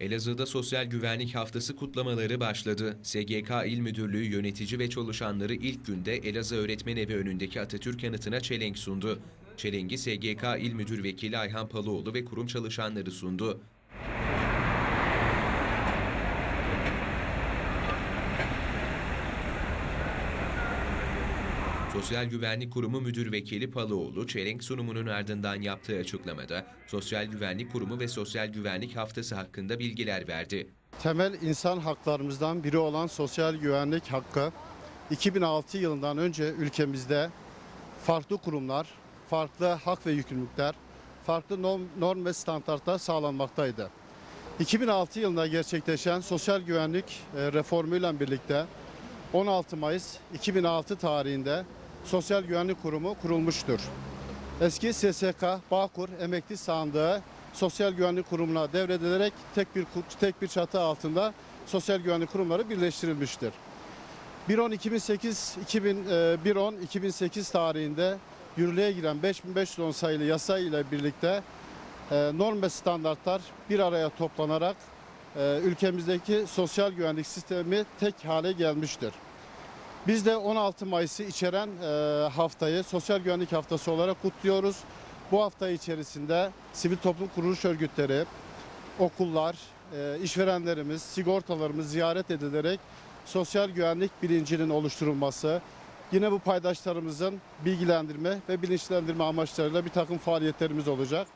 Elazığ'da Sosyal Güvenlik Haftası kutlamaları başladı. SGK İl Müdürlüğü yönetici ve çalışanları ilk günde Elazığ Öğretmen Evi önündeki Atatürk anıtına çelenk sundu. Çelengi SGK İl Müdür Vekili Ayhan Palıoğlu ve kurum çalışanları sundu. Sosyal Güvenlik Kurumu Müdür Vekili Palıoğlu, çelenk sunumunun ardından yaptığı açıklamada Sosyal Güvenlik Kurumu ve Sosyal Güvenlik Haftası hakkında bilgiler verdi. Temel insan haklarımızdan biri olan sosyal güvenlik hakkı 2006 yılından önce ülkemizde farklı kurumlar, farklı hak ve yükümlülükler, farklı norm, norm ve standartlar sağlanmaktaydı. 2006 yılında gerçekleşen sosyal güvenlik e, reformuyla birlikte 16 Mayıs 2006 tarihinde Sosyal Güvenlik Kurumu kurulmuştur. Eski SSK Bağkur Emekli Sandığı Sosyal Güvenlik Kurumu'na devredilerek tek bir tek bir çatı altında sosyal güvenlik kurumları birleştirilmiştir. 1.10.2008 2000 e, 1.10.2008 tarihinde yürürlüğe giren 5510 sayılı yasa ile birlikte e, norm ve standartlar bir araya toplanarak e, ülkemizdeki sosyal güvenlik sistemi tek hale gelmiştir. Biz de 16 Mayıs'ı içeren e, haftayı sosyal güvenlik haftası olarak kutluyoruz. Bu hafta içerisinde sivil toplum kuruluş örgütleri, okullar, e, işverenlerimiz, sigortalarımız ziyaret edilerek sosyal güvenlik bilincinin oluşturulması, yine bu paydaşlarımızın bilgilendirme ve bilinçlendirme amaçlarıyla bir takım faaliyetlerimiz olacak.